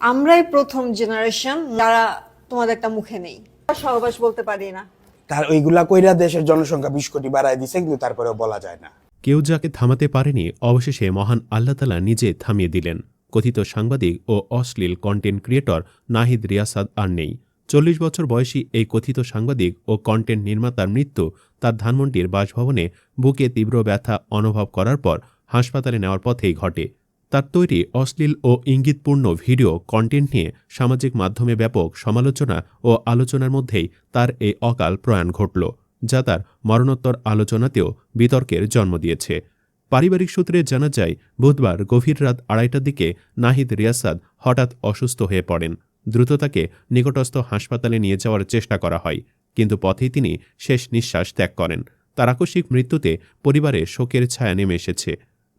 আমরাই প্রথম জেনারেশন যারা তোমাদের একটা মুখে নেই। সহবাস বলতে পারি না। তার ওইগুলা কইরা দেশের জনসংখ্যা বিশ কোটি বাড়ায় দিছে কিন্তু তারপরেও বলা যায় না। কেউ যাকে থামাতে পারেনি অবশেষে মহান আল্লাহতালা নিজে থামিয়ে দিলেন। কথিত সাংবাদিক ও অশ্লীল কন্টেন্ট ক্রিয়েটর নাহিদ রিয়াসাদ আর নেই। চল্লিশ বছর বয়সী এই কথিত সাংবাদিক ও কন্টেন্ট নির্মাতার মৃত্যু তার ধানমন্ডির বাসভবনে বুকে তীব্র ব্যথা অনুভব করার পর হাসপাতালে নেওয়ার পথেই ঘটে। তার তৈরি অশ্লীল ও ইঙ্গিতপূর্ণ ভিডিও কন্টেন্ট নিয়ে সামাজিক মাধ্যমে ব্যাপক সমালোচনা ও আলোচনার মধ্যেই তার এই অকাল প্রয়াণ ঘটল, যা তার মরণোত্তর আলোচনাতেও বিতর্কের জন্ম দিয়েছে। পারিবারিক সূত্রে জানা যায়, বুধবার গভীর রাত আড়াইটার দিকে নাহিদ রিয়াসাদ হঠাৎ অসুস্থ হয়ে পড়েন। দ্রুত তাকে নিকটস্থ হাসপাতালে নিয়ে যাওয়ার চেষ্টা করা হয়, কিন্তু পথেই তিনি শেষ নিঃশ্বাস ত্যাগ করেন। তার আকস্মিক মৃত্যুতে পরিবারে শোকের ছায়া নেমে এসেছে।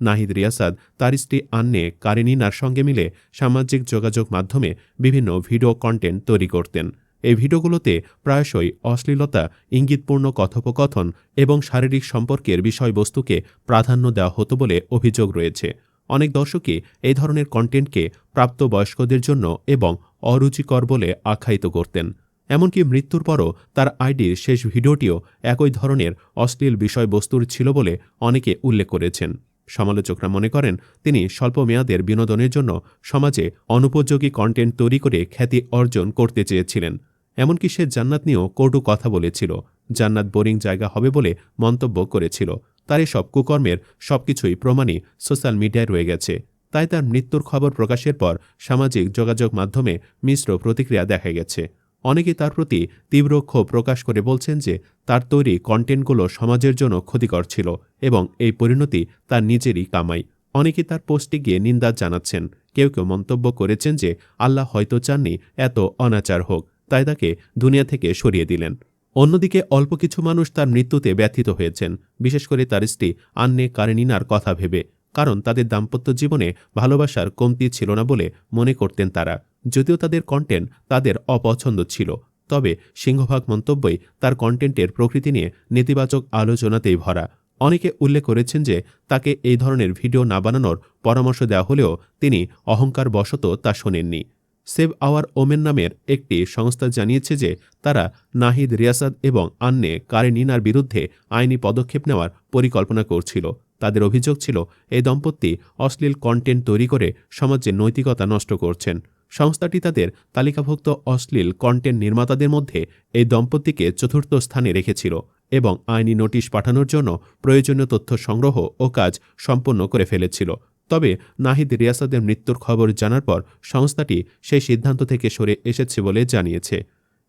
নাহিদ রিয়াসাদ তার স্ত্রী আন্নে কারিনিনার সঙ্গে মিলে সামাজিক যোগাযোগ মাধ্যমে বিভিন্ন ভিডিও কন্টেন্ট তৈরি করতেন। এই ভিডিওগুলোতে প্রায়শই অশ্লীলতা, ইঙ্গিতপূর্ণ কথোপকথন এবং শারীরিক সম্পর্কের বিষয়বস্তুকে প্রাধান্য দেওয়া হতো বলে অভিযোগ রয়েছে। অনেক দর্শকই এই ধরনের কন্টেন্টকে প্রাপ্তবয়স্কদের জন্য এবং অরুচিকর বলে আখ্যায়িত করতেন। এমনকি মৃত্যুর পরও তার আইডির শেষ ভিডিওটিও একই ধরনের অশ্লীল বিষয়বস্তুর ছিল বলে অনেকে উল্লেখ করেছেন। সমালোচকরা মনে করেন, তিনি স্বল্প মেয়াদের বিনোদনের জন্য সমাজে অনুপযোগী কন্টেন্ট তৈরি করে খ্যাতি অর্জন করতে চেয়েছিলেন। এমনকি সে জান্নাত নিয়েও কটু কথা বলেছিল, জান্নাত বোরিং জায়গা হবে বলে মন্তব্য করেছিল। তার এসব কুকর্মের সবকিছুই প্রমাণই সোশ্যাল মিডিয়ায় রয়ে গেছে। তাই তার মৃত্যুর খবর প্রকাশের পর সামাজিক যোগাযোগ মাধ্যমে মিশ্র প্রতিক্রিয়া দেখা গেছে। অনেকে তার প্রতি তীব্র ক্ষোভ প্রকাশ করে বলছেন যে তার তৈরি কন্টেন্টগুলো সমাজের জন্য ক্ষতিকর ছিল এবং এই পরিণতি তার নিজেরই কামাই। অনেকে তার পোস্টে গিয়ে নিন্দা জানাচ্ছেন। কেউ কেউ মন্তব্য করেছেন যে আল্লাহ হয়তো চাননি এত অনাচার হোক, তাই তাকে দুনিয়া থেকে সরিয়ে দিলেন। অন্যদিকে অল্প কিছু মানুষ তার মৃত্যুতে ব্যথিত হয়েছেন। বিশেষ করে তার স্ত্রী আন্নে কারেনিনার কথা ভেবে কারণ তাদের দাম্পত্য জীবনে ভালোবাসার কমতি ছিল না বলে মনে করতেন তারা। যদিও তাদের কন্টেন্ট তাদের অপছন্দ ছিল, তবে সিংহভাগ মন্তব্যই তার কন্টেন্টের প্রকৃতি নিয়ে নেতিবাচক আলোচনাতেই ভরা। অনেকে উল্লেখ করেছেন যে, তাকে এই ধরনের ভিডিও না বানানোর পরামর্শ দেওয়া হলেও তিনি অহংকার বশত তা শোনেননি। সেভ আওয়ার ওমেন নামের একটি সংস্থা জানিয়েছে যে, তারা নাহিদ রিয়াসাদ এবং আন্নে কারেনিনার বিরুদ্ধে আইনি পদক্ষেপ নেওয়ার পরিকল্পনা করছিল। তাদের অভিযোগ ছিল এই দম্পতি অশ্লীল কন্টেন্ট তৈরি করে সমাজের নৈতিকতা নষ্ট করছেন। সংস্থাটি তাদের তালিকাভুক্ত অশ্লীল কন্টেন্ট নির্মাতাদের মধ্যে এই দম্পতিকে চতুর্থ স্থানে রেখেছিল এবং আইনি নোটিশ পাঠানোর জন্য প্রয়োজনীয় তথ্য সংগ্রহ ও কাজ সম্পন্ন করে ফেলেছিল। তবে নাহিদ রিয়াসাদের মৃত্যুর খবর জানার পর সংস্থাটি সেই সিদ্ধান্ত থেকে সরে এসেছে বলে জানিয়েছে।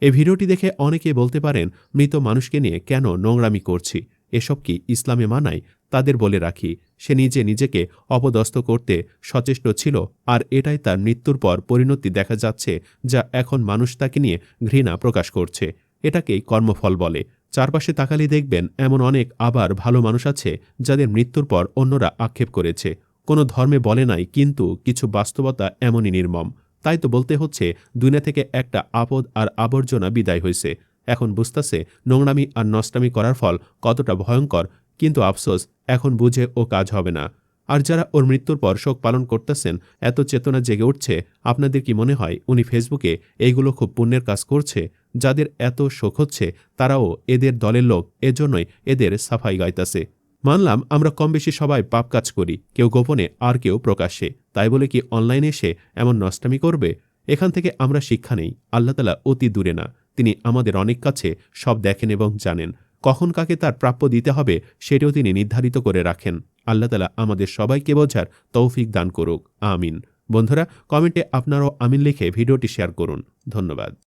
এই ভিডিওটি দেখে অনেকে বলতে পারেন, মৃত মানুষকে নিয়ে কেন নোংরামি করছি? এসব কি ইসলামে মানায় তাদের বলে রাখি, সে নিজে নিজেকে অপদস্থ করতে সচেষ্ট ছিল আর এটাই তার মৃত্যুর পর পরিণতি দেখা যাচ্ছে যা এখন মানুষ তাকে নিয়ে ঘৃণা প্রকাশ করছে। এটাকেই কর্মফল বলে। চারপাশে তাকালে দেখবেন এমন অনেক আবার ভালো মানুষ আছে যাদের মৃত্যুর পর অন্যরা আক্ষেপ করেছে। কোনো ধর্মে বলে নাই, কিন্তু কিছু বাস্তবতা এমনই নির্মম। তাই তো বলতে হচ্ছে, দুনিয়া থেকে একটা আপদ আর আবর্জনা বিদায় হয়েছে এখন বুঝতেছে নোংরামি আর নষ্টামি করার ফল কতটা ভয়ঙ্কর কিন্তু আফসোস, এখন বুঝে ও কাজ হবে না। আর যারা ওর মৃত্যুর পর শোক পালন করতেছেন, এত চেতনা জেগে উঠছে, আপনাদের কি মনে হয় উনি ফেসবুকে এইগুলো খুব পুণ্যের কাজ করছে? যাদের এত শোক হচ্ছে, তারাও এদের দলের লোক, এজন্যই এদের সাফাই গাইতাছে। মানলাম, আমরা কম বেশি সবাই পাপ কাজ করি, কেউ গোপনে, আর কেউ প্রকাশ্যে। তাই বলে কি অনলাইনে এসে এমন নষ্টামি করবে? এখান থেকে আমরা শিক্ষা নেই আল্লাহতালা অতি দূরে না। তিনি আমাদের অনেক কাছে সব দেখেন এবং জানেন। কখন কাকে তার প্রাপ্য দিতে হবে সেটিও তিনি নির্ধারিত করে রাখেন। আল্লাহ তালা আমাদের সবাইকে বোঝার তৌফিক দান করুক। আমিন। বন্ধুরা, কমেন্টে আপনারও আমিন লিখে ভিডিওটি শেয়ার করুন। ধন্যবাদ।